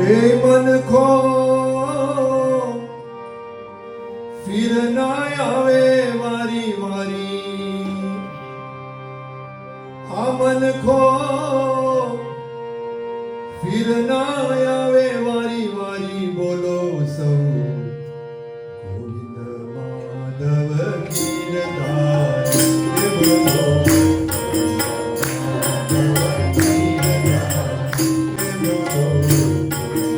હે મન ખો ફિર ના આવે વારી વારી. આ મન ખો ફિર ના Música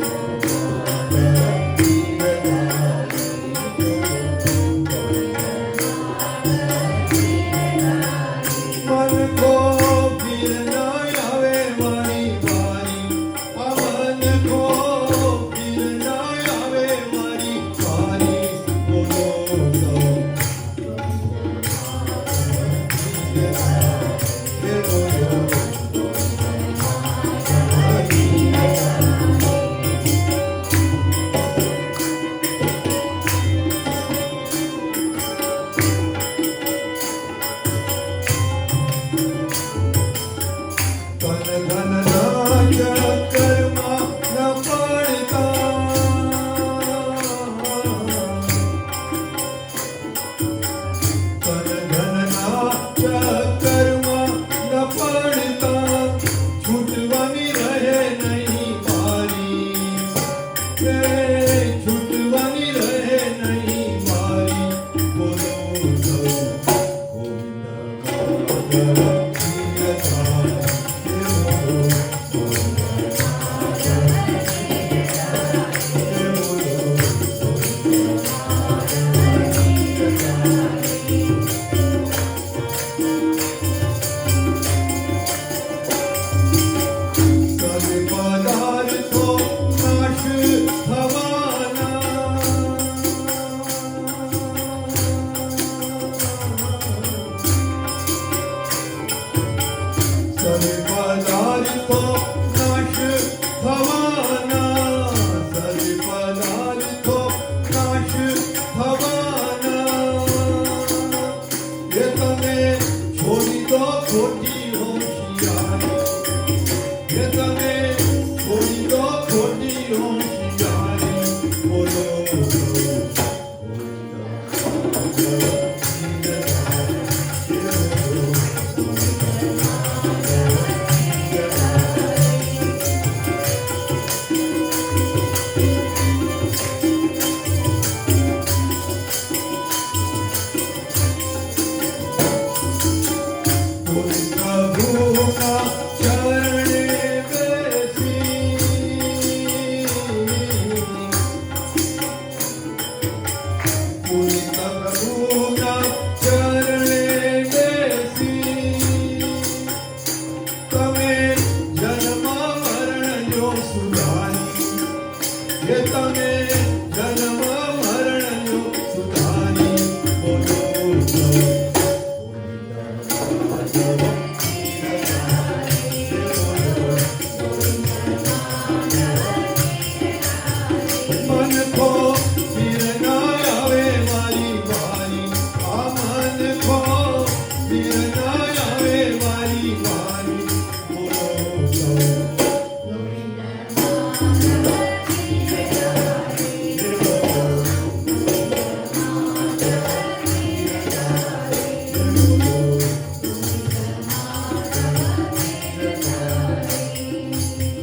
Forty. સુધારી એ તમે